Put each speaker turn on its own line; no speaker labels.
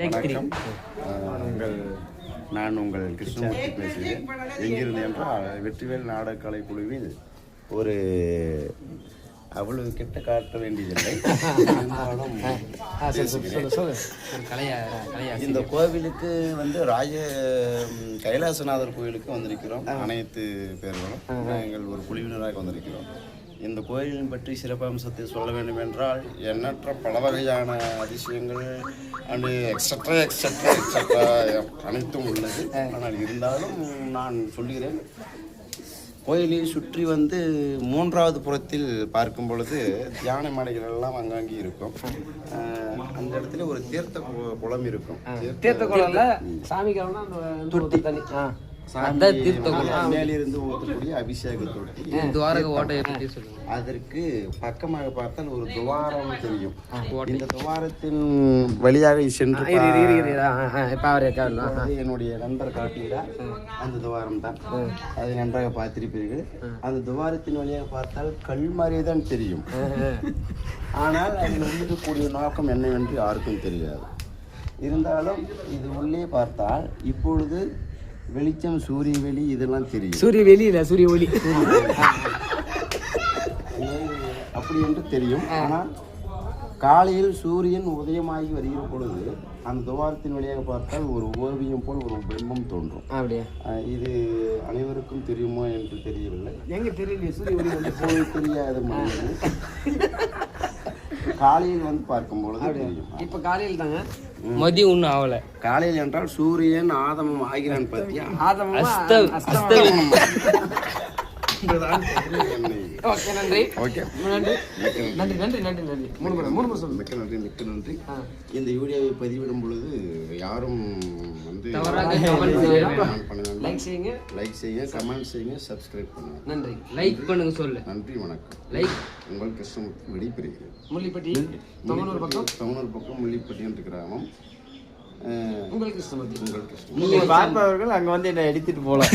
வணக்கம். உங்கள் நான் உங்கள் கிருஷ்ணமூர்த்தி பேசுகிறேன். எங்கிருந்து என்றால் வெற்றிவேல் நாடகக்கலை குழுவில் ஒரு அவ்வளவு கெட்ட காட்ட வேண்டியதில்லை. இந்த கோவிலுக்கு வந்து ராஜ கைலாசநாதர் கோவிலுக்கு வந்திருக்கிறோம். அனைத்து பேர்களும். நாங்கள் ஒரு குழுவினராக வந்திருக்கிறோம். இந்த கோயிலின் பற்றி சிறப்பம்சத்தை சொல்ல வேண்டும் என்றால் எண்ணற்ற பல வகையான அதிசயங்கள் அண்டு எக்ஸட்ரா எக்ஸட்ரா எக்ஸட்ரா அனைத்தும் உள்ளது. ஆனால் இருந்தாலும் நான் சொல்கிறேன் கோயிலை சுற்றி வந்து மூன்றாவது புறத்தில் பார்க்கும் பொழுது தியான மாடைகள் எல்லாம் அங்கங்கே இருக்கும். அந்த இடத்துல ஒரு தீர்த்த குளம் இருக்கும்.
தீர்த்த குளம்ல சாமி தொட்டி. தண்ணி.
மேலிருந்து ஊற்றக்கூடிய அபிஷேக தொட்டி
துவாரக ஓட்டையை
அதற்கு பக்கமாக பார்த்தால் ஒரு துவாரம் தெரியும். இந்த துவாரத்தின் வழியாக சென்று என்னுடைய நண்பர் காட்டுகிறார் அந்த துவாரம் தான் அதை நன்றாக பார்த்திருப்பீர்கள். அந்த துவாரத்தின் வழியாக பார்த்தால் கல் மாதிரியே தான் தெரியும் ஆனால் அதில் இருக்கக்கூடிய நோக்கம் என்னவென்று யாருக்கும் தெரியாது. இருந்தாலும் இது உள்ளே பார்த்தால் இப்பொழுது வெளிச்சம் சூரிய வெளி இதெல்லாம் தெரியும்.
சூரிய வெளியில சூரிய ஒளி.
அப்படி என்று தெரியும். ஆனால் காலையில் சூரியன் உதயமாகி வருகிற பொழுது அந்த துவாரத்தின் வழியாக பார்த்தால் ஒரு ஓவியம் போல் ஒரு பிம்பம் தோன்றும்.
அப்படியே?
இது அனைவருக்கும் தெரியுமோ என்று தெரியவில்லை.
எங்க தெரியலையே? சூரிய ஒளி
தெரியாத மனிதன். காலையில் வந்து பார்க்கும் பொழுது தெரியும்.
இப்ப காலையில் தாங்க?
மதியம் ஒன்றும் ஆகல
காலையில் என்றால் சூரியன் ஆதமம் ஆகிறான் பத்தியா?
ஆதமமா?
அஸ்தமனம்
ஓகே நன்றி.
ஓகே.
நன்றி. நன்றி. நன்றி நன்றி நன்றி மூணு முறை மூணு முறை
மிக்க நன்றி மிக்க நன்றி. இந்த வீடியோவை பதிவிடும் பொழுது யாரும் வந்து.
லைக் செய்யுங்க.
லைக் செய்யுங்க கமெண்ட் செய்யுங்க சப்ஸ்கிரைப் பண்ணுங்க.
நன்றி.
லைக் பண்ணுங்க சொல்லு.
நன்றி வணக்கம்.
லைக்
உங்கள் கிருஷ்ணமூர்த்தி விடைபெறுகிறேன்
முள்ளிப்பட்டி தொண்ணூறு பக்கம்.
தமிழர் பக்கம் முள்ளிப்பட்டி என்ற கிராமம். அஹ்,
உங்களுக்கு கிருஷ்ணமூர்த்தி.
உங்கள் கிருஷ்ண
நீங்கள் பார்ப்பவர்கள் அங்கே வந்து என்னை எடுத்துட்டு போகலாம்.